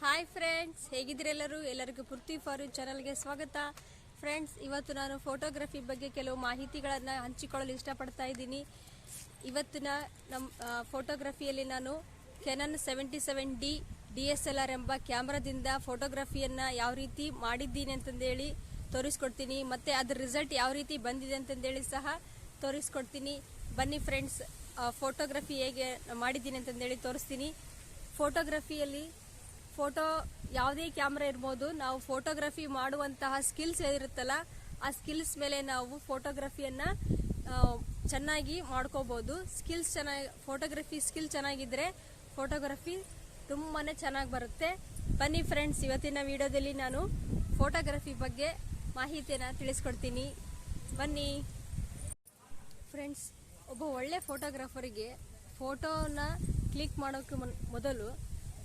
Hi friends ಹೇಗಿದ್ದೀರಿ ಎಲ್ಲರೂ? ಎಲ್ಲರಿಗೂ ಪೃಥ್ವಿ ಫಾರ್ ಚಾನಲ್ಗೆ ಸ್ವಾಗತ. ಫ್ರೆಂಡ್ಸ್ ಇವತ್ತು ನಾನು ಫೋಟೋಗ್ರಫಿ ಬಗ್ಗೆ ಕೆಲವು ಮಾಹಿತಿಗಳನ್ನು ಹಂಚಿಕೊಳ್ಳಲು ಇಷ್ಟಪಡ್ತಾ ಇದ್ದೀನಿ. ಇವತ್ತಿನ ನಮ್ಮ ಫೋಟೋಗ್ರಫಿಯಲ್ಲಿ ನಾನು Canon seventy seven D D S L R ಎಂಬ ಕ್ಯಾಮ್ರಾದಿಂದ ಫೋಟೋಗ್ರಫಿಯನ್ನು ಯಾವ ರೀತಿ ಮಾಡಿದ್ದೀನಿ ಅಂತಂದೇಳಿ ತೋರಿಸ್ಕೊಡ್ತೀನಿ. ಮತ್ತು ಅದ್ರ ರಿಸಲ್ಟ್ ಯಾವ ರೀತಿ ಬಂದಿದೆ ಅಂತಂದೇಳಿ ಸಹ ತೋರಿಸ್ಕೊಡ್ತೀನಿ. ಬನ್ನಿ ಫ್ರೆಂಡ್ಸ್ ಫೋಟೋಗ್ರಫಿ ಹೇಗೆ ಮಾಡಿದ್ದೀನಿ ಅಂತಂದೇಳಿ ತೋರಿಸ್ತೀನಿ. ಫೋಟೋಗ್ರಫಿಯಲ್ಲಿ ಫೋಟೋ ಯಾವುದೇ ಕ್ಯಾಮ್ರಾ ಇರ್ಬೋದು, ನಾವು ಫೋಟೋಗ್ರಫಿ ಮಾಡುವಂತಹ ಸ್ಕಿಲ್ಸ್ ಏನಿರುತ್ತಲ್ಲ ಆ ಸ್ಕಿಲ್ಸ್ ಮೇಲೆ ನಾವು ಫೋಟೋಗ್ರಫಿಯನ್ನ ಚೆನ್ನಾಗಿ ಮಾಡ್ಕೋಬಹುದು ಸ್ಕಿಲ್ಸ್ ಚೆನ್ನಾಗಿ ಫೋಟೋಗ್ರಫಿ ಸ್ಕಿಲ್ ಚೆನ್ನಾಗಿದ್ರೆ ಫೋಟೋಗ್ರಫಿ ತುಂಬಾನೇ ಚೆನ್ನಾಗಿ ಬರುತ್ತೆ. ಬನ್ನಿ ಫ್ರೆಂಡ್ಸ್ ಇವತ್ತಿನ ವಿಡಿಯೋದಲ್ಲಿ ನಾನು ಫೋಟೋಗ್ರಫಿ ಬಗ್ಗೆ ಮಾಹಿತಿಯನ್ನು ತಿಳಿಸ್ಕೊಡ್ತೀನಿ. ಬನ್ನಿ. ಫ್ರೆಂಡ್ಸ್ ಒಬ್ಬ ಒಳ್ಳೆ ಫೋಟೋಗ್ರಾಫರಿಗೆ ಫೋಟೋನ ಕ್ಲಿಕ್ ಮಾಡೋಕೆ ಮೊದಲು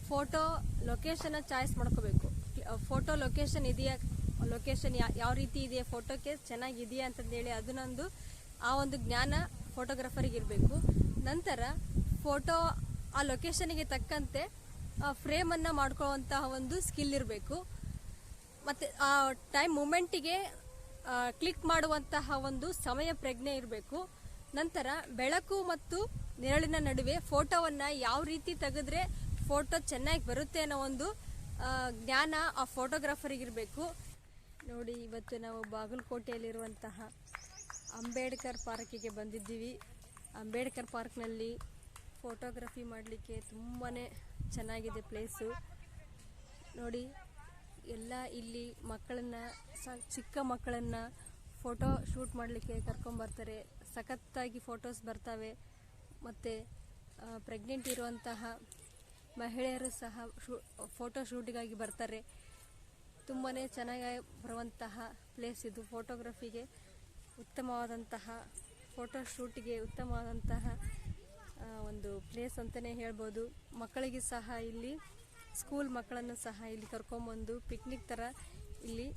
ಫೋಟೋ ಲೊಕೇಶನ್ನ ಚಾಯ್ಸ್ ಮಾಡ್ಕೋಬೇಕು. ಫೋಟೋ ಲೊಕೇಶನ್ ಇದೆಯಾ ಲೊಕೇಶನ್ ಯಾವ ರೀತಿ ಇದೆಯಾ ಫೋಟೋಕ್ಕೆ ಚೆನ್ನಾಗಿದೆಯಾ ಅಂತಂದೇಳಿ ಅದನ್ನೊಂದು ಆ ಒಂದು ಜ್ಞಾನ ಫೋಟೋಗ್ರಾಫರಿಗೆ ಇರಬೇಕು. ನಂತರ ಫೋಟೋ ಆ ಲೊಕೇಶನ್ಗೆ ತಕ್ಕಂತೆ ಫ್ರೇಮನ್ನು ಮಾಡ್ಕೊಳ್ಳುವಂತಹ ಒಂದು ಸ್ಕಿಲ್ ಇರಬೇಕು. ಮತ್ತು ಆ ಟೈಮ್ ಮೂಮೆಂಟಿಗೆ ಕ್ಲಿಕ್ ಮಾಡುವಂತಹ ಒಂದು ಸಮಯ ಪ್ರಜ್ಞೆ ಇರಬೇಕು. ನಂತರ ಬೆಳಕು ಮತ್ತು ನೆರಳಿನ ನಡುವೆ ಫೋಟೋವನ್ನು ಯಾವ ರೀತಿ ತೆಗೆದ್ರೆ ಫೋಟೋ ಚೆನ್ನಾಗಿ ಬರುತ್ತೆ ಅನ್ನೋ ಒಂದು ಜ್ಞಾನ ಆ ಫೋಟೋಗ್ರಾಫರಿಗಿರಬೇಕು. ನೋಡಿ, ಇವತ್ತು ನಾವು ಬಾಗಲಕೋಟೆಯಲ್ಲಿರುವಂತಹ ಅಂಬೇಡ್ಕರ್ ಪಾರ್ಕಿಗೆ ಬಂದಿದ್ದೀವಿ. ಅಂಬೇಡ್ಕರ್ ಪಾರ್ಕ್ನಲ್ಲಿ ಫೋಟೋಗ್ರಫಿ ಮಾಡಲಿಕ್ಕೆ ತುಂಬಾ ಚೆನ್ನಾಗಿದೆ ಪ್ಲೇಸು. ನೋಡಿ, ಎಲ್ಲ ಇಲ್ಲಿ ಮಕ್ಕಳನ್ನ, ಸ- ಚಿಕ್ಕ ಮಕ್ಕಳನ್ನು ಫೋಟೋ ಶೂಟ್ ಮಾಡಲಿಕ್ಕೆ ಕರ್ಕೊಂಬರ್ತಾರೆ. ಸಖತ್ತಾಗಿ ಫೋಟೋಸ್ ಬರ್ತವೆ. ಮತ್ತು ಪ್ರೆಗ್ನೆಂಟ್ ಇರುವಂತಹ ಮಹಿಳೆಯರು ಸಹ ಶೂ, ಫೋಟೋ ಶೂಟಿಗಾಗಿ ಬರ್ತಾರೆ. ತುಂಬಾ ಚೆನ್ನಾಗಿ ಬರುವಂತಹ ಪ್ಲೇಸ್ ಇದು. ಫೋಟೋಗ್ರಫಿಗೆ ಉತ್ತಮವಾದಂತಹ ಫೋಟೋ ಶೂಟಿಗೆ ಉತ್ತಮವಾದಂತಹ ಒಂದು ಪ್ಲೇಸ್ ಅಂತಲೇ ಹೇಳ್ಬೋದು. ಮಕ್ಕಳಿಗೆ ಸಹ ಇಲ್ಲಿ ಸ್ಕೂಲ್ ಮಕ್ಕಳನ್ನು ಸಹ ಇಲ್ಲಿ ಕರ್ಕೊಂಬಂದು ಪಿಕ್ನಿಕ್ ಥರ ಇಲ್ಲಿ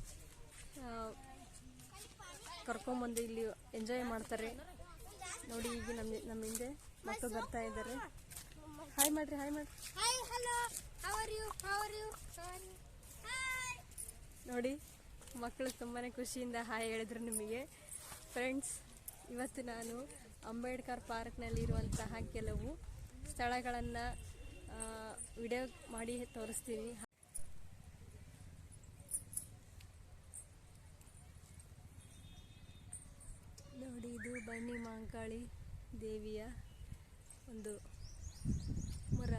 ಕರ್ಕೊಂಬಂದು ಇಲ್ಲಿ ಎಂಜಾಯ್ ಮಾಡ್ತಾರೆ. ನೋಡಿ ಈಗ ನಮ್ಮ ನಮ್ಮ ಹಿಂದೆ ಮಕ್ಕಳು ಬರ್ತಾ ಇದ್ದಾರೆ. ಹಾಯ್ ಮಾಡ್ರಿ ಹಾಯ್ ಮಾಡ್ರಿ hi hello how are you how are you hi. ನೋಡಿ ಮಕ್ಕಳು ತುಂಬಾ ಖುಷಿಯಿಂದ ಹಾಯ್ ಹೇಳಿದ್ರು ನಿಮಗೆ. ಫ್ರೆಂಡ್ಸ್ ಇವತ್ತು ನಾನು ಅಂಬೇಡ್ಕರ್ ಪಾರ್ಕ್ನಲ್ಲಿರುವಂತಹ ಕೆಲವು ಸ್ಥಳಗಳನ್ನು ವಿಡಿಯೋ ಮಾಡಿ ತೋರಿಸ್ತೀನಿ. ನೋಡಿ ಇದು ಬನ್ನಿ ಮಾಂಕಾಳಿ ದೇವಿಯ ಒಂದು ಮರ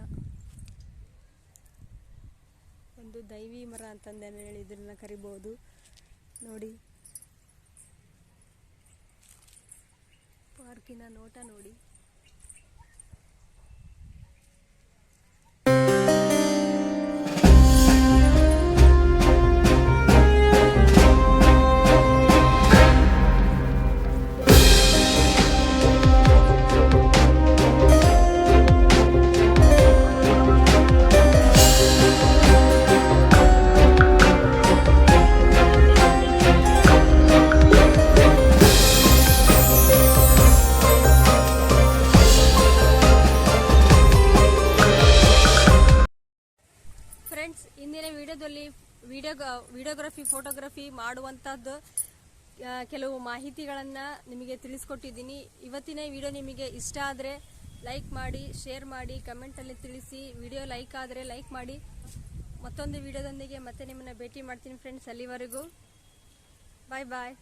ಒಂದು ದೈವಿ ಮರ ಅಂತಂದು ಹೇಳಿ ಇದನ್ನ ಕರಿಬೋದು. ನೋಡಿ. ಪಾರ್ಕಿನ ನೋಟ ನೋಡಿ. ಫ್ರೆಂಡ್ಸ್, ಇಂದಿನ ವಿಡಿಯೋದಲ್ಲಿ ವಿಡಿಯೋ ವಿಡಿಯೋಗ್ರಫಿ, ಫೋಟೋಗ್ರಫಿ ಮಾಡುವಂಥದ್ದು ಕೆಲವು ಮಾಹಿತಿಗಳನ್ನು ನಿಮಗೆ ತಿಳಿಸ್ಕೊಟ್ಟಿದ್ದೀನಿ. ಇವತ್ತಿನ ವಿಡಿಯೋ ನಿಮಗೆ ಇಷ್ಟ ಆದರೆ ಲೈಕ್ ಮಾಡಿ, ಶೇರ್ ಮಾಡಿ ಕಮೆಂಟಲ್ಲಿ ತಿಳಿಸಿ. ವಿಡಿಯೋ ಲೈಕ್ ಆದರೆ ಲೈಕ್ ಮಾಡಿ. ಮತ್ತೊಂದು ವಿಡಿಯೋದೊಂದಿಗೆ ಮತ್ತೆ ನಿಮ್ಮನ್ನು ಭೇಟಿ ಮಾಡ್ತೀನಿ ಫ್ರೆಂಡ್ಸ್, ಅಲ್ಲಿವರೆಗೂ. ಬಾಯ್ ಬಾಯ್.